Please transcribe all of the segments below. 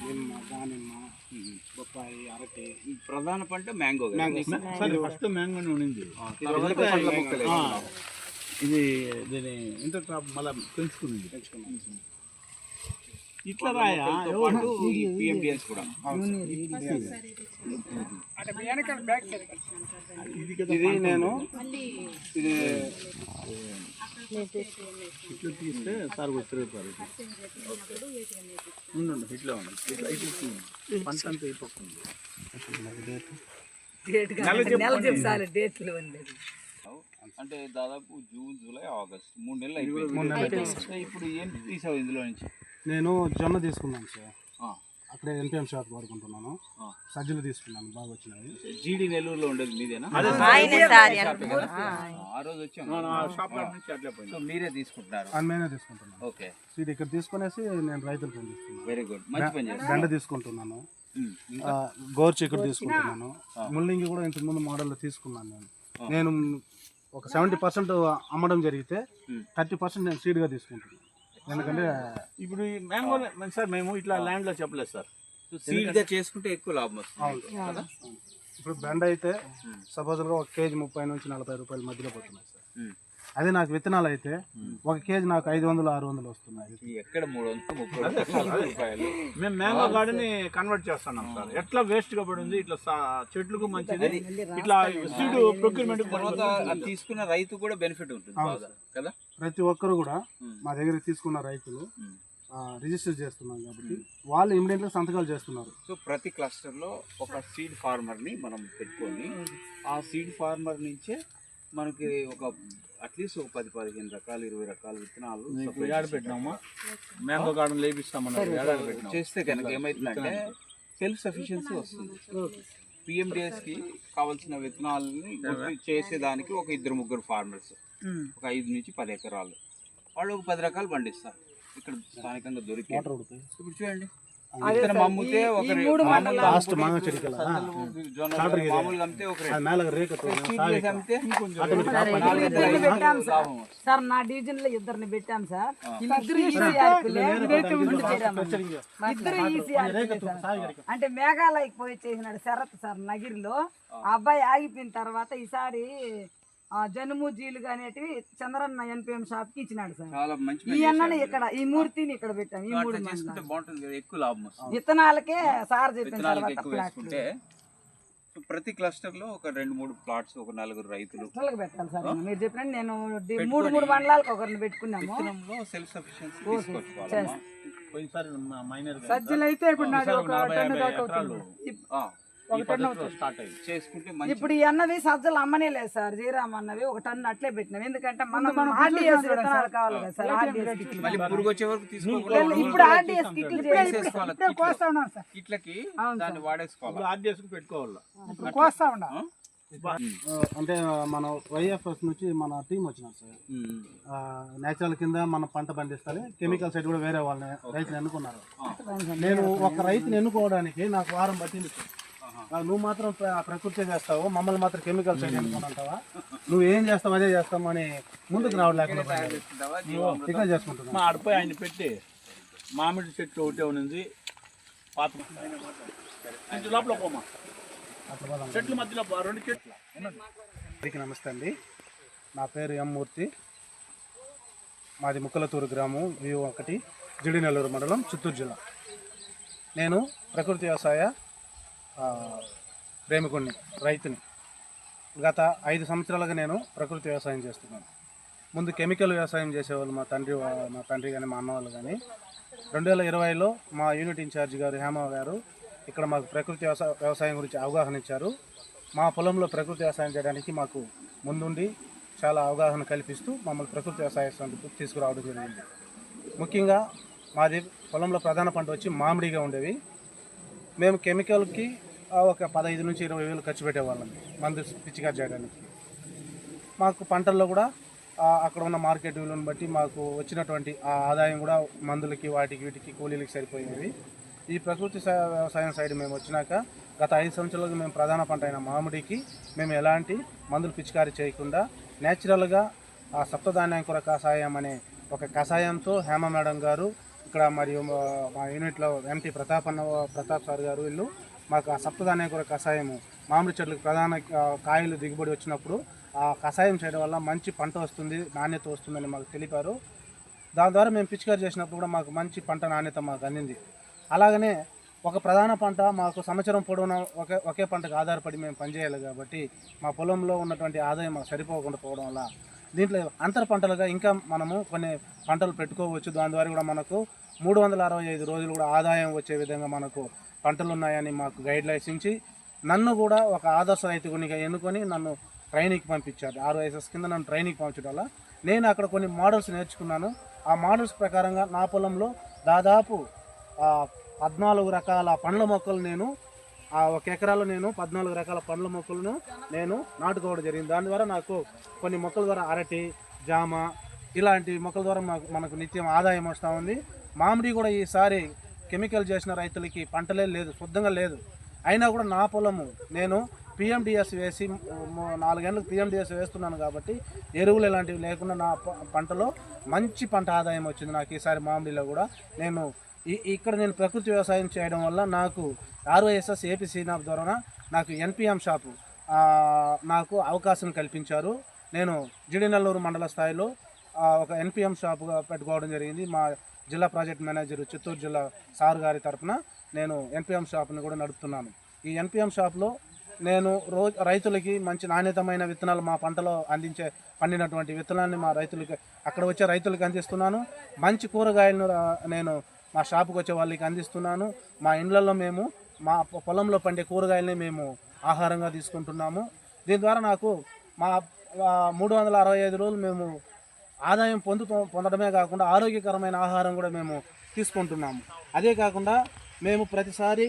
నిమ్మ దానిమ్మ బొప్పాయి అరటి ప్రధాన పంట మ్యాంగో మ్యాంగో సరే ఫస్ట్ మ్యాంగో ఉండింది ఇది దీని ఇంటర్ క్రాప్ మళ్ళీ పెంచుకునింది పెంచుకున్నాం. ఇట్లా రాయా? పిఎండిఎస్ కూడా. ఇది నేను ఇది ఇట్లా తీస్తే సార్ తిరుగుతారు ఉండండి ఇట్లా ఉంది ఇట్లా. పంట అంతా ఉండేది అంటే దాదాపు జూన్ జూలై ఆగస్ట్. మూడు నెలలు అయిపోయింది. ఇప్పుడు ఏం తీసావు ఇందులో నుంచి? నేను జొన్న తీసుకున్నాను సార్. ఆ, అక్కడే ఎన్పిఎం షాప్ వాడుకుంటున్నాను. సజ్జలు తీసుకున్నాను బాగా వచ్చినాయి జీడి నెల్లూరులో ఉండేది మీదేనా? ఆ రోజు మీరే తీసుకుంటున్నారు. అని నేనే తీసుకుంటున్నాను. ఓకే. సీడ్ ఇక్కడ తీసుకునేసి నేను రైతులకు పండిస్తున్నాను వెరీ గుడ్ మంచి పని తీసుకుంటున్నాను. ఉమ్, ఆ, గోరు చిక్కుడు తీసుకుంటున్నాను. ముల్లింగి కూడా ఇంతకు ముందు మోడల్లో తీసుకున్నాను నేను. నేను ఒక సెవెంటీ పర్సెంట్ అమ్మడం జరిగితే థర్టీ పర్సెంట్ నేను సీడ్గా తీసుకుంటున్నాను. ఎందుకంటే ఇప్పుడు మ్యాంగో సార్ మేము ఇట్లా ల్యాండ్లో చెప్పలేదు సార్. చేసుకుంటే ఎక్కువ లాభం వస్తుంది ఇప్పుడు బెండ అయితే సపోజ్గా ఒక కేజీ ముప్పై నుంచి నలభై రూపాయల మధ్యలో పోతున్నాయి సార్. అదే నాకు విత్తనాలు అయితే ఒక కేజీ నాకు ఐదు వందలు ఆరు వందలు వస్తున్నాయి. ఎక్కడ మూడు వందలు ముప్పై వందలు రూపాయలు మేము మ్యాంగో గార్డెన్ కన్వర్ట్ చేస్తున్నాం సార్. ఎట్లా వేస్ట్గా పడింది ఇట్లా చెట్లకు మంచిది ఇట్లా సీడ్ ప్రొక్యూర్మెంట్ తీసుకున్న రైతు కూడా బెనిఫిట్ ఉంటుంది కదా? ప్రతి ఒక్కరు కూడా. మా దగ్గర తీసుకున్న రైతులు రిజిస్టర్ చేస్తున్నాం కాబట్టి వాళ్ళు ఇమ్మీడియట్గా సంతకాలు చేస్తున్నారు. సో ప్రతి క్లస్టర్లో ఒక సీడ్ ఫార్మర్ని మనం పెట్టుకొని ఆ సీడ్ ఫార్మర్ నుంచే మనకి ఒక అట్లీస్ట్ ఒక పది పదిహేను రకాలు ఇరవై రకాల విత్తనాలు ఏడాది పెట్టినామా? మ్యాంగో గార్డెన్ లేపిస్తామన్నారు. పెట్టినాం. చేస్తే కనుక ఏమైతుందంటే సెల్ఫ్ సఫిషియన్సీ వస్తుంది. పిఎండిఎస్కి కావాల్సిన విత్తనాలని చేసేదానికి ఒక ఇద్దరు ముగ్గురు ఫార్మర్స్ ఒక ఐదు నుంచి పది ఎకరాలు. వాళ్ళు ఒక పది రకాలు పండిస్తారు. ఇక్కడ స్థానికంగా దొరికే ఇప్పుడు చూడండి. మేళ రేట్ సీడ్లెస్ అమ్మితే ఇద్దరిని పెట్టాం సార్. సార్ నా డివిజన్లో ఇద్దరిని పెట్టాం సార్. ఇద్దరు. అంటే మేఘాలయకి పోయి చేసినాడు శరత్ సార్ నగిరిలో. అబ్బాయి ఆగిపోయిన తర్వాత ఈసారి జనుము జీలుగా అనేటివి చంద్రన్న ఎన్పిఎం షాప్కి ఇచ్చినాడు సార్. ఈ అన్నని. ఇక్కడ ఈ మూర్తిని ఇక్కడ పెట్టాం ఈ మూడు ఎక్కువ లాభం విత్తనాలకే సార్ చెప్పిన ప్రతి క్లస్టర్లో ఒక రెండు మూడు ప్లాట్స్ ఒక నలుగురు రైతులు. పెట్టాలి సార్ మీరు చెప్పినట్టు నేను మూడు మూడు మండలాలకు ఒకరిని పెట్టుకున్నాము. సెల్ఫ్ సఫిషియన్సీ సజ్జలు అయితే ఇప్పుడు ఒక అవుతుంది. స్టార్ట్ అయింది చేసుకుంటే మంచి ఇప్పుడు ఈ అన్నవి సజ్జలు అమ్మనే లేదు సార్ జీరామ్ అన్నవి ఒక టన్ను అట్లే పెట్టినాం. ఎందుకంటే మనం ఆర్డీఎస్ విత్తనాలు కావాలి కదా సార్ ఆర్డీఎస్ కిట్లు. మళ్ళీ పురుగు వచ్చే వరకు తీసుకోకుండా ఇప్పుడు కిట్లు కిట్లకి దాన్ని వాడేసుకోవాలి. ఆర్డీఎస్ పెట్టుకోవాలి? ఆ? అంటే మన వైఎఫ్ఎస్ నుంచి మన టీం వచ్చినారు సార్. నేచురల్ కింద మన పంట పండిస్తారు. కెమికల్ సైడ్ కూడా వేరే వాళ్ళని రైతులు ఎన్నుకున్నారు. నేను ఒక రైతుని ఎన్నుకోవడానికి నాకు వారం పట్టింది సార్. నువ్వు మాత్రం ప్ర- ప్రకృతి చేస్తావు మమ్మల్ని మాత్రం కెమికల్ సైడ్ ఎన్నుకొని అంటావా? నువ్వు ఏం చేస్తావు అదే చేస్తాము అని ముందుకు రావట్లేకుండా మా ఆడిపోయి ఆయన పెట్టి మామిడి చెట్టు ఒకటే ఉన్నది. పాత లోపల పోమా. చెట్ల మధ్యలో రెండు చెట్లు. అందరికీ నమస్తే అండి. నా పేరు ఎం మూర్తి. మాది ముక్కలతూరు గ్రామం వ్యూ ఒకటి జిడినెల్లూరు మండలం చిత్తూరు జిల్లా. నేను ప్రకృతి వ్యవసాయ ప్రేమికుడిని ప్రేమికుణ్ణి రైతుని. గత ఐదు సంవత్సరాలుగా నేను ప్రకృతి వ్యవసాయం చేస్తున్నాను. ముందు కెమికల్ వ్యవసాయం చేసేవాళ్ళు మా తండ్రి మా తండ్రి కానీ మా అన్న వాళ్ళు కానీ రెండు వేల ఇరవైలో మా యూనిట్ ఇన్ఛార్జ్ గారు హేమ గారు ఇక్కడ మాకు ప్రకృతి వ్యవసాయ వ్యవసాయం గురించి అవగాహన ఇచ్చారు. మా పొలంలో ప్రకృతి వ్యవసాయం చేయడానికి మాకు ముందుండి చాలా అవగాహన కల్పిస్తూ మమ్మల్ని ప్రకృతి వ్యవసాయ తీసుకురావడం జరిగింది. ముఖ్యంగా మాది పొలంలో ప్రధాన పంట వచ్చి మామిడిగా ఉండేవి. మేము కెమికల్కి ఒక పదహైదు నుంచి ఇరవై వేలు ఖర్చు పెట్టేవాళ్ళం మందు పిచికారి చేయడానికి. మాకు పంటల్లో కూడా అక్కడ ఉన్న మార్కెట్ విలువను బట్టి మాకు వచ్చినటువంటి ఆ ఆదాయం కూడా మందులకి వాటికి వీటికి కూలీలకి సరిపోయేవి ఈ ప్రకృతి వ్యవసాయం సైడ్ మేము వచ్చినాక గత ఐదు సంవత్సరాలుగా మేము ప్రధాన పంట అయిన మామిడికి మేము ఎలాంటి మందులు పిచికారీ చేయకుండా న్యాచురల్గా ఆ సప్తధాన్యాంకుర కషాయం అనే ఒక కషాయంతో హేమ మేడం గారు ఇక్కడ మరియు మా- యూనిట్లో ఎంటీ ప్రతాప్ అన్న ప్రతాప్ సార్ గారు వీళ్ళు మాకు ఆ సప్తధాన్యాంకుర కషాయము మామిడి చెట్లకు ప్రధాన కాయలు దిగుబడి వచ్చినప్పుడు ఆ కషాయం చేయడం వల్ల మంచి పంట వస్తుంది నాణ్యత వస్తుందని మాకు తెలిపారు. దాని ద్వారా మేము పిచికారి చేసినప్పుడు కూడా మాకు మంచి పంట నాణ్యత మాకు అందింది. అలాగనే ఒక ప్రధాన పంట మాకు సంవత్సరం పొడవునా ఒకే ఒకే పంటకు ఆధారపడి మేము పనిచేయాలి కాబట్టి మా పొలంలో ఉన్నటువంటి ఆదాయం మాకు సరిపోకుండా పోవడం వల్ల దీంట్లో అంతర పంటలుగా ఇంకా మనము కొన్ని పంటలు పెట్టుకోవచ్చు. దాని ద్వారా కూడా మనకు మూడు వందల అరవై ఐదు రోజులు కూడా ఆదాయం వచ్చే విధంగా మనకు పంటలు ఉన్నాయని మాకు గైడ్ లైన్స్ ఇచ్చి నన్ను కూడా ఒక ఆదర్శ రైతుకునిగా ఎన్నుకొని నన్ను ట్రైనింగ్కి పంపించారు. ఆరు ఆర్వైఎస్ఎస్ కింద నన్ను ట్రైనింగ్కి పంపించడం వల్ల నేను అక్కడ కొన్ని మోడల్స్ నేర్చుకున్నాను. ఆ మోడల్స్ ప్రకారంగా నా పొలంలో దాదాపు పద్నాలుగు రకాల పండ్ల మొక్కలు నేను ఆ ఒక ఎకరాలో నేను పద్నాలుగు రకాల పండ్ల మొక్కలను నేను నాటుకోవడం జరిగింది. దాని ద్వారా నాకు కొన్ని మొక్కల ద్వారా అరటి జామ ఇలాంటి మొక్కల ద్వారా మాకు మనకు నిత్యం ఆదాయం వస్తూ ఉంది. మామిడి కూడా ఈసారి కెమికల్ చేసిన రైతులకి పంటలే లేదు శుద్ధంగా లేదు. అయినా కూడా నా పొలము నేను పిఎండిఎస్ వేసి నాలుగేళ్ళకి పిఎండిఎస్ వేస్తున్నాను కాబట్టి ఎరువులు ఇలాంటివి లేకుండా నా పంటలో మంచి పంట ఆదాయం వచ్చింది నాకు ఈసారి మామిడిలో కూడా. నేను ఇక్కడ నేను ప్రకృతి వ్యవసాయం చేయడం వల్ల నాకు ఆర్వైఎస్ఎస్ ఏపీ సీనాప్ ద్వారా నాకు ఎన్పిఎం షాపు నాకు అవకాశం కల్పించారు. నేను జిడినల్లూరు మండల స్థాయిలో ఒక ఎన్పిఎం షాపుగా పెట్టుకోవడం జరిగింది. మా జిల్లా ప్రాజెక్ట్ మేనేజర్ చిత్తూరు జిల్లా సార్ గారి తరఫున నేను ఎన్పిఎం షాప్ని కూడా నడుపుతున్నాను. ఈ ఎన్పిఎం షాప్లో నేను రోజు రైతులకి మంచి నాణ్యతమైన విత్తనాలు మా పంటలో అందించే పండినటువంటి విత్తనాన్ని మా రైతులకి అక్కడ వచ్చే రైతులకి అందిస్తున్నాను. మంచి కూరగాయలను నేను మా షాపుకి వచ్చే వాళ్ళకి అందిస్తున్నాను. మా ఇండ్లలో మేము మా పొలంలో పండే కూరగాయలని మేము ఆహారంగా తీసుకుంటున్నాము. దీని ద్వారా నాకు మా మూడు వందల అరవై ఐదు రోజులు మేము ఆదాయం పొందుతూ పొందడమే కాకుండా ఆరోగ్యకరమైన ఆహారం కూడా మేము తీసుకుంటున్నాము. అదే కాకుండా మేము ప్రతిసారి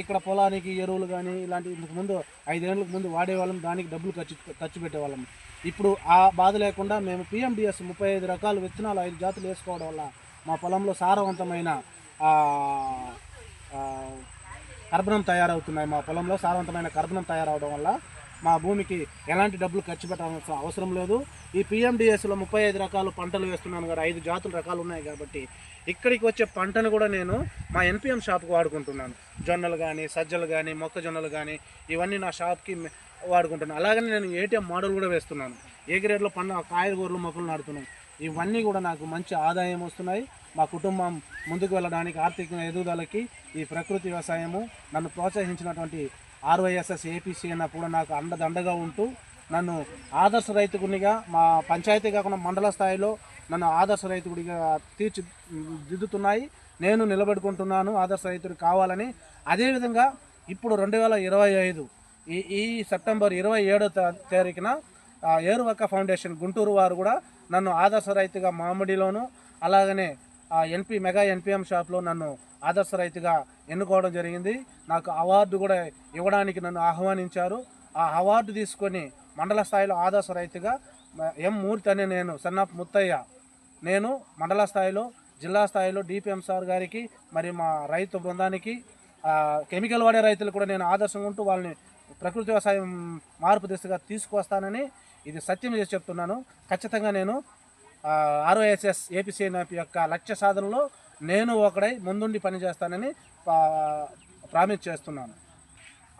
ఇక్కడ పొలానికి ఎరువులు కానీ ఇలాంటి ఇంతకు ముందు ఐదేళ్ళకు ముందు వాడేవాళ్ళం. దానికి డబ్బులు ఖర్చు ఖర్చు పెట్టేవాళ్ళం. ఇప్పుడు ఆ బాధ లేకుండా మేము పిఎండిఎస్ ముప్పై ఐదు రకాల విత్తనాలు ఐదు జాతులు వేసుకోవడం వల్ల మా పొలంలో సారవంతమైన కర్బనం తయారవుతున్నాయి. మా పొలంలో సారవంతమైన కర్బనం తయారవడం వల్ల మా భూమికి ఎలాంటి డబ్బులు ఖర్చు పెట్టాల్సిన అవసరం లేదు. ఈ పిఎండిఎస్లో ముప్పై ఐదు రకాలు పంటలు వేస్తున్నాను కదా ఐదు జాతుల రకాలు ఉన్నాయి కాబట్టి ఇక్కడికి వచ్చే పంటను కూడా నేను మా ఎన్పిఎం షాప్కి వాడుకుంటున్నాను. జొన్నలు కానీ సజ్జలు కానీ మొక్కజొన్నలు కానీ ఇవన్నీ నా షాప్కి వాడుకుంటున్నాను. అలాగనే నేను ఏటీఎం మోడల్ కూడా వేస్తున్నాను. ఏ గ్రేడ్లో పంట కాయగూరలు మొక్కలు నాడుతున్నాను ఇవన్నీ కూడా నాకు మంచి ఆదాయం వస్తున్నాయి. మా కుటుంబం ముందుకు వెళ్ళడానికి ఆర్థిక ఎదుగుదలకి ఈ ప్రకృతి వ్యవసాయము నన్ను ప్రోత్సహించినటువంటి ఆర్వైఎస్ఎస్ ఏపీసీ అన్న కూడా నాకు అండదండగా ఉంటూ నన్ను ఆదర్శ రైతుకునిగా మా పంచాయతీ కాకుండా మండల స్థాయిలో నన్ను ఆదర్శ రైతుడిగా తీర్చి దిద్దుతున్నాయి. నేను నిలబెట్టుకుంటున్నాను ఆదర్శ రైతుడు కావాలని. అదేవిధంగా ఇప్పుడు రెండు వేల ఇరవై ఐదు ఈ ఈ సెప్టెంబర్ ఇరవై ఏడో తారీఖున ఏరువక్క ఫౌండేషన్ గుంటూరు వారు కూడా నన్ను ఆదర్శ రైతుగా మామిడిలోను అలాగనే ఎన్పి మెగా ఎన్పిఎం షాప్లో నన్ను ఆదర్శ రైతుగా ఎన్నుకోవడం జరిగింది. నాకు అవార్డు కూడా ఇవ్వడానికి నన్ను ఆహ్వానించారు. ఆ అవార్డు తీసుకొని మండల స్థాయిలో ఆదర్శ రైతుగా ఎం మూర్తి అనే నేను సన్నప్ ముత్తయ్య నేను మండల స్థాయిలో జిల్లా స్థాయిలో డిపిఎం సార్ గారికి మరి మా రైతు బృందానికి కెమికల్ వాడే రైతులు కూడా నేను ఆదర్శంగా ఉంటూ వాళ్ళని ప్రకృతి వ్యవసాయం మార్పు దిశగా తీసుకువస్తానని ఇది సత్యం చేసి చెప్తున్నాను. ఖచ్చితంగా నేను ఆర్ఓఎస్ఎస్ ఏపీసీఎన్ఎఫ్ యొక్క లక్ష్య సాధనలో నేను ఒకడై ముందుండి పనిచేస్తానని పా- ప్రామిస్ చేస్తున్నాను.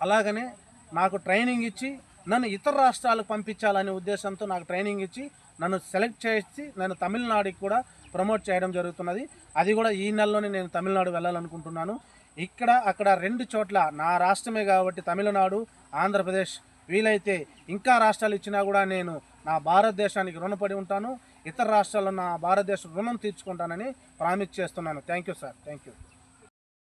అలాగనే నాకు ట్రైనింగ్ ఇచ్చి నన్ను ఇతర రాష్ట్రాలకు పంపించాలనే ఉద్దేశంతో నాకు ట్రైనింగ్ ఇచ్చి నన్ను సెలెక్ట్ చేసి నేను తమిళనాడుకి కూడా ప్రమోట్ చేయడం జరుగుతున్నది. అది కూడా ఈ నెలలోనే నేను తమిళనాడు వెళ్ళాలనుకుంటున్నాను. ఇక్కడ అక్కడ రెండు చోట్ల నా రాష్ట్రమే కాబట్టి తమిళనాడు ఆంధ్రప్రదేశ్ వీలైతే ఇంకా రాష్ట్రాలు ఇచ్చినా కూడా నేను నా భారతదేశానికి రుణపడి ఉంటాను. ఇతర రాష్ట్రాల్లో నా భారతదేశ రుణం తీర్చుకుంటానని ప్రామిస్ చేస్తున్నాను. Thank you sir. Thank you